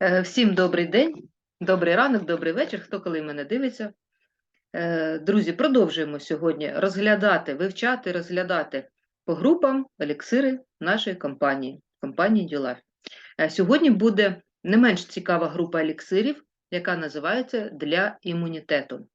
Е, Всім добрий день, добрий ранок, добрий вечір, хто коли мене дивиться. Е, Друзі, продовжуємо сьогодні розглядати, вивчати, розглядати по групам еліксири нашої компанії, компанії Дюлайф. Сьогодні буде не менш цікава група еліксирів, яка називається для імунітету.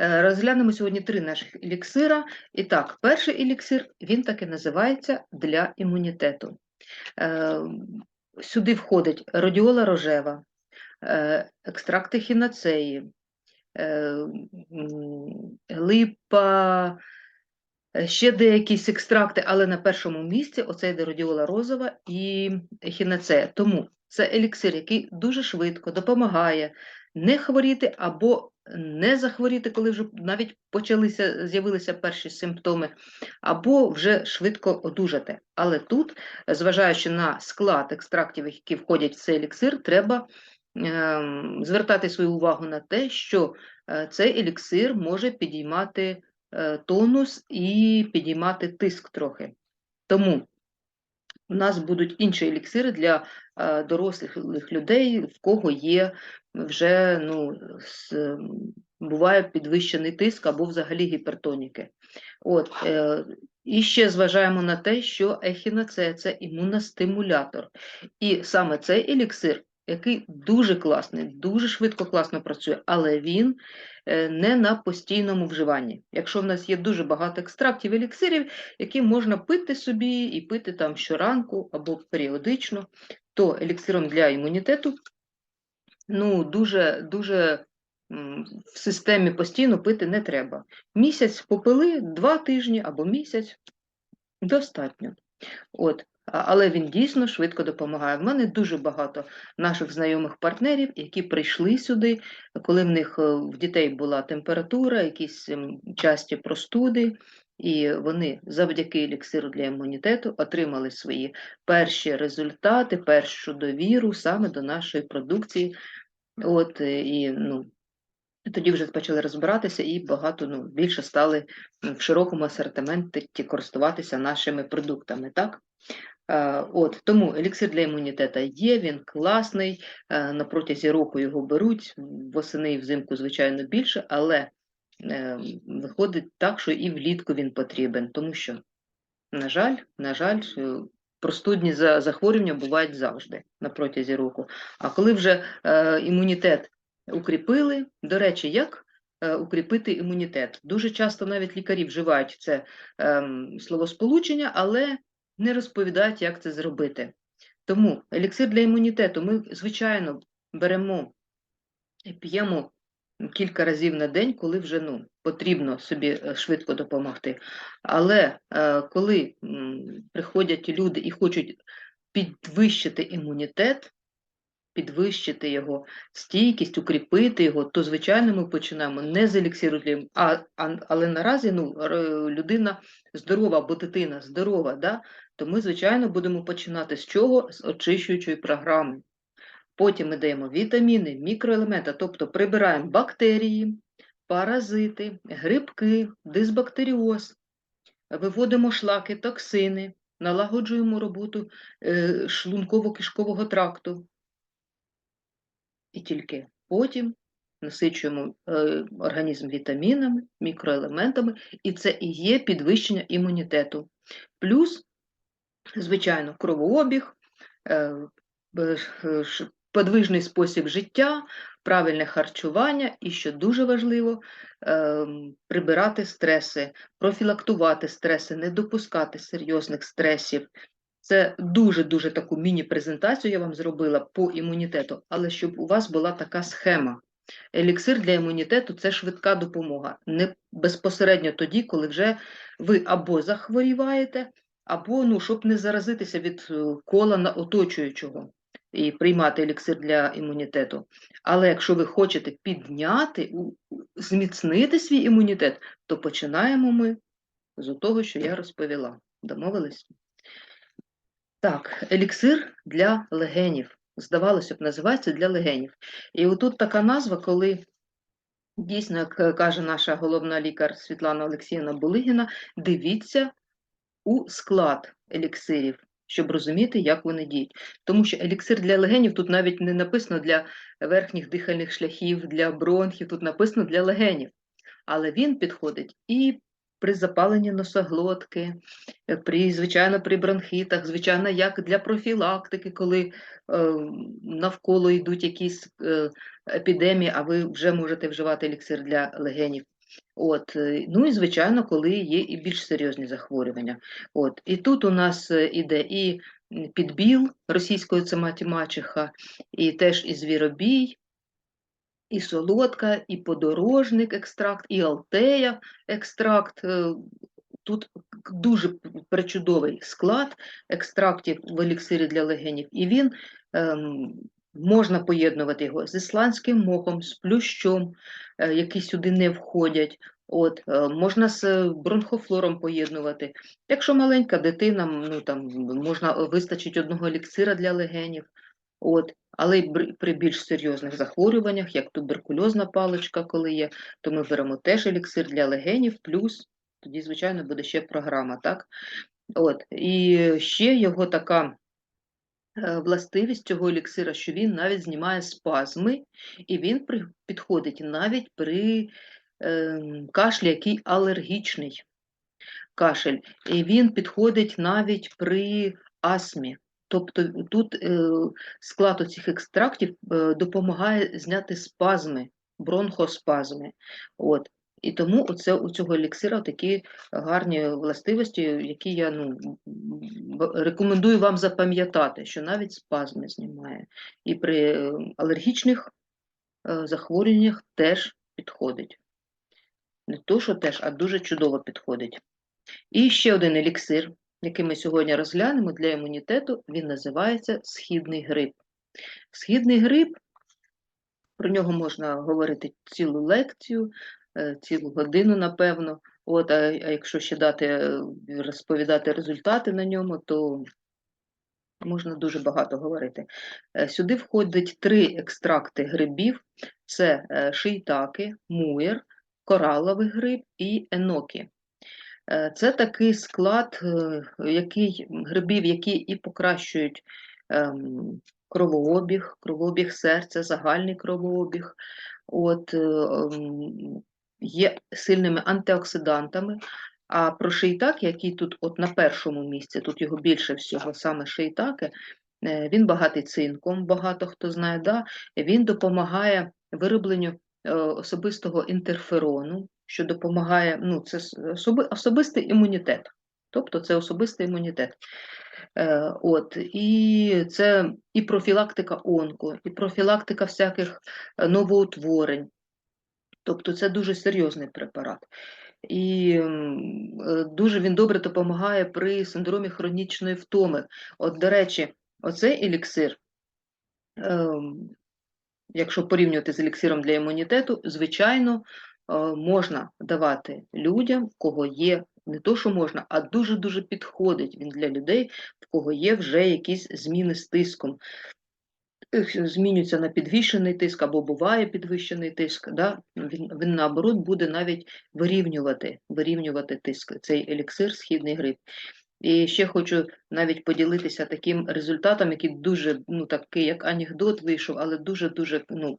Е, Розглянемо сьогодні три наших еліксира. І так, перший еліксир, він так і називається для імунітету. Сюди входить радіола рожева, е, екстракти хіноцеї, е, липа, е, ще деякісь екстракти, але на першому місці оце йде радіола розова і хіноцея. Тому це еліксир, який дуже швидко допомагає не хворіти або не захворіти, коли вже навіть почалися, з'явилися перші симптоми, або вже швидко одужати. Але тут, зважаючи на склад екстрактів, які входять в цей еліксир, треба ем, звертати свою увагу на те, що е, цей еліксир може підіймати е, тонус і підіймати тиск трохи. Тому у нас будуть інші еліксири для е, дорослих людей, в кого є вже ну, с, буває підвищений тиск або взагалі гіпертоніки. От, е, і ще зважаємо на те, що ехіноцея – це імуностимулятор. І саме цей еліксир, який дуже класний, дуже швидко класно працює, але він е, не на постійному вживанні. Якщо в нас є дуже багато екстрактів еліксирів, які можна пити собі і пити там щоранку або періодично, то еліксиром для імунітету ну, дуже, дуже в системі постійно пити не треба. Місяць попили, два тижні або місяць достатньо. От. Але він дійсно швидко допомагає. В мене дуже багато наших знайомих партнерів, які прийшли сюди, коли в них е, в дітей була температура, якісь часті простуди, і вони завдяки еліксиру для імунітету отримали свої перші результати, першу довіру саме до нашої продукції. От, е, і, ну, тоді вже почали розбиратися і багато ну, більше стали в широкому асортименті користуватися нашими продуктами. Так? Е, От, тому еліксир для імунітету є, він класний, е, на протязі року його беруть, восени і взимку, звичайно, більше, але виходить так, що і влітку він потрібен, тому що, на жаль, на жаль, е, простудні за- захворювання бувають завжди на протязі року. А коли вже е, імунітет укріпили, до речі, як е, укріпити імунітет? Дуже часто навіть лікарі вживають це ем, словосполучення, але не розповідають, як це зробити. Тому еліксир для імунітету ми, звичайно, беремо і п'ємо кілька разів на день, коли вже ну, потрібно собі е, швидко допомогти. Але е, коли приходять люди і хочуть підвищити імунітет, підвищити його стійкість, укріпити його, то, звичайно, ми починаємо не з еліксиру, а, а, але наразі ну, людина здорова або дитина здорова, да? то ми, звичайно, будемо починати з чого? З очищуючої програми. Потім ми даємо вітаміни, мікроелементи, тобто прибираємо бактерії, паразити, грибки, дисбактеріоз, виводимо шлаки, токсини, налагоджуємо роботу е, шлунково-кишкового тракту. І тільки потім насичуємо е, організм вітамінами, мікроелементами, і це і є підвищення імунітету. Плюс, звичайно, кровообіг, е, подвижний спосіб життя, правильне харчування і, що дуже важливо, ем, прибирати стреси, профілактувати стреси, не допускати серйозних стресів. Це дуже-дуже таку міні-презентацію я вам зробила по імунітету, але щоб у вас була така схема. Еліксир для імунітету це швидка допомога. Не безпосередньо тоді, коли вже ви або захворіваєте, або ну, щоб не заразитися від е, кола на оточуючого і приймати еліксир для імунітету. Але якщо ви хочете підняти, зміцнити свій імунітет, то починаємо ми з того, що я розповіла. Домовились? Так, еліксир для легенів. Здавалося б, називається для легенів. І отут така назва, коли дійсно, як е, каже наша головна лікар Світлана Олексіївна Булигіна, дивіться у склад еліксирів. Щоб розуміти, як вони діють. Тому що еліксир для легенів тут навіть не написано для верхніх дихальних шляхів, для бронхів, тут написано для легенів. Але він підходить і при запаленні носоглотки, е, при, звичайно, при бронхітах, звичайно, як для профілактики, коли е, навколо йдуть якісь е, епідемії, а ви вже можете вживати еліксир для легенів. От, е, ну і звичайно, коли є і більш серйозні захворювання. От, і тут у нас е, іде і підбіл російською це мачеха, і теж і звіробій, і солодка, і подорожник екстракт, і алтея екстракт. Е, Тут дуже п- пречудовий склад екстрактів в еліксирі для легенів, і він ем, можна поєднувати його з ісландським мохом, з плющом, е, які сюди не входять. От, е, можна з е, бронхофлором поєднувати. Якщо маленька дитина, ну там можна вистачить одного еліксира для легенів. От, але при більш серйозних захворюваннях, як туберкульозна паличка, коли є, то ми беремо теж еліксир для легенів, плюс тоді, звичайно, буде ще програма, так? От, і ще його така властивість цього еліксира, що він навіть знімає спазми, і він підходить навіть при ем, кашлі, який алергічний кашель, і він підходить навіть при астмі. Тобто тут е, склад оцих екстрактів е, допомагає зняти спазми, бронхоспазми. От. І тому оце, у цього еліксира такі гарні властивості, які я ну, рекомендую вам запам'ятати, що навіть спазми знімає. І при е, алергічних е, захворюваннях теж підходить. Не то, що теж, а дуже чудово підходить. І ще один еліксир, який ми сьогодні розглянемо для імунітету, він називається східний грип. Східний грип, про нього можна говорити цілу лекцію, цілу годину, напевно. От, а, а якщо ще дати е, розповідати результати на ньому, то можна дуже багато говорити. Е, Сюди входить три екстракти грибів: це е, шийтаки, муєр, кораловий гриб і енокі. Е, Це такий склад е, який, грибів, які і покращують ем, кровообіг, кровообіг серця, загальний кровообіг, от, е, ем, є сильними антиоксидантами. А про шийтак, який тут от на першому місці, тут його більше всього, саме шийтаки, е, він багатий цинком, багато хто знає, да? він допомагає виробленню е, особистого інтерферону, що допомагає, ну, це особи, особистий імунітет. Тобто це особистий імунітет. Е, от, і це і профілактика онко, і профілактика всяких новоутворень. Тобто це дуже серйозний препарат. І е, дуже він добре допомагає при синдромі хронічної втоми. От, до речі, оцей еліксир, ем, якщо порівнювати з еліксиром для імунітету, звичайно, е, можна давати людям, в кого є не то, що можна, а дуже-дуже підходить він для людей, в кого є вже якісь зміни з тиском. Змінюється на підвищений тиск або буває підвищений тиск, да? він, він наоборот буде навіть вирівнювати, вирівнювати тиск, цей еліксир східний гриб. І ще хочу навіть поділитися таким результатом, який дуже, ну такий, як анекдот вийшов, але дуже-дуже ну,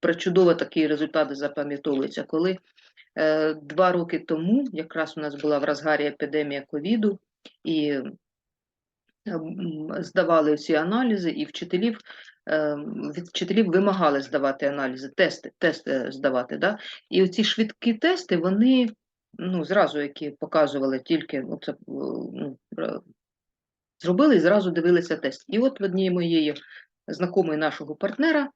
причудово такий результат запам'ятовується. Коли е, два роки тому якраз у нас була в розгарі епідемія ковіду, і здавали всі аналізи, і вчителів, від вчителів вимагали здавати аналізи, тести, тести здавати. Да? І оці швидкі тести, вони ну, зразу, які показували тільки оце, е, ну, зробили і зразу дивилися тест. І от в одній моєї знакомої нашого партнера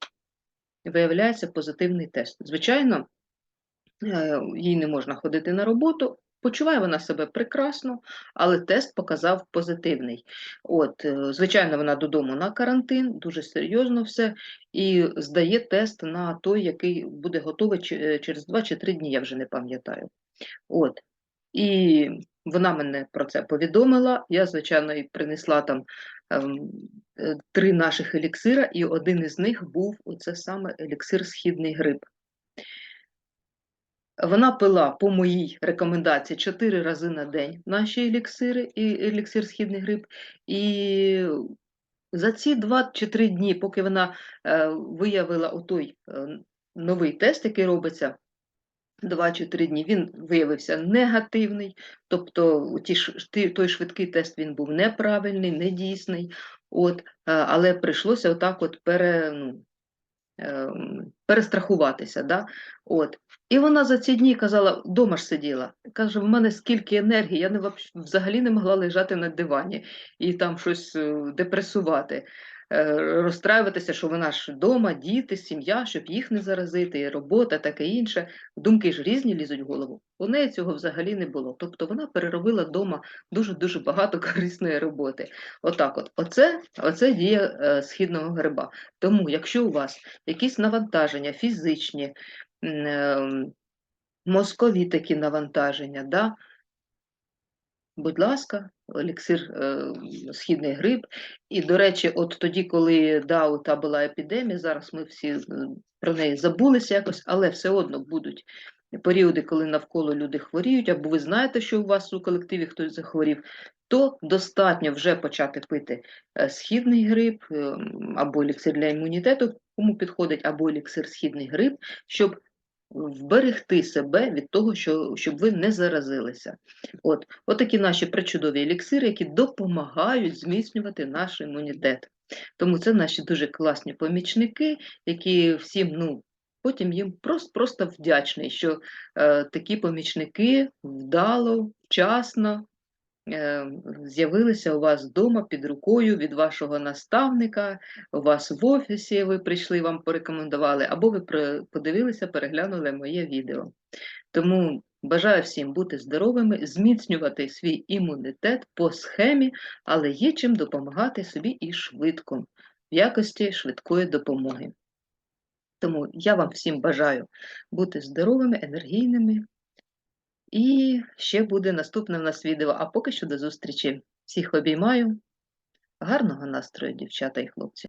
виявляється позитивний тест. Звичайно, е, їй не можна ходити на роботу. Почуває вона себе прекрасно, але тест показав позитивний. От, е, звичайно, вона додому на карантин, дуже серйозно все, і здає тест на той, який буде готовий е, через 2 чи 3 дні, я вже не пам'ятаю. От. І вона мене про це повідомила. Я, звичайно, і принесла там ем, е, три наших еліксира, і один із них був оце саме еліксир східний гриб. Вона пила по моїй рекомендації 4 рази на день наші еліксири і еліксир східний гриб. І за ці 2 чи 3 дні, поки вона е, виявила отой е, новий тест, який робиться 2 чи 3 дні, він виявився негативний, тобто ті, той швидкий тест він був неправильний, недійсний. От, е, але прийшлося отак от пере, ну, перестрахуватися. Да? От. І вона за ці дні казала, вдома ж сиділа. Каже, в мене скільки енергії, я не, взагалі не могла лежати на дивані і там щось е, депресувати, розстраюватися, що вона ж вдома, діти, сім'я, щоб їх не заразити, робота, таке інше. Думки ж різні лізуть в голову. У неї цього взагалі не було. Тобто вона переробила вдома дуже-дуже багато корисної роботи. Отак от. Оце, оце дія е, східного гриба. Тому, якщо у вас якісь навантаження фізичні, ем, мозкові такі навантаження, да? Будь ласка, еліксир е, східний гриб. І, до речі, от тоді, коли да, та була епідемія, зараз ми всі е, про неї забулися якось, але все одно будуть періоди, коли навколо люди хворіють, або ви знаєте, що у вас у колективі хтось захворів, то достатньо вже почати пити е, східний гриб, е, або еліксир для імунітету, кому підходить, або еліксир східний гриб, щоб вберегти себе від того, що, щоб ви не заразилися. От, такі наші причудові еліксири, які допомагають зміцнювати наш імунітет. Тому це наші дуже класні помічники, які всім, ну, потім їм просто, просто вдячний, що е, такі помічники вдало, вчасно з'явилися у вас вдома під рукою від вашого наставника, у вас в офісі ви прийшли, вам порекомендували, або ви подивилися, переглянули моє відео. Тому бажаю всім бути здоровими, зміцнювати свій імунітет по схемі, але є чим допомагати собі і швидко, в якості швидкої допомоги. Тому я вам всім бажаю бути здоровими, енергійними. І ще буде наступне в нас відео. А поки що до зустрічі. Всіх обіймаю. Гарного настрою, дівчата і хлопці.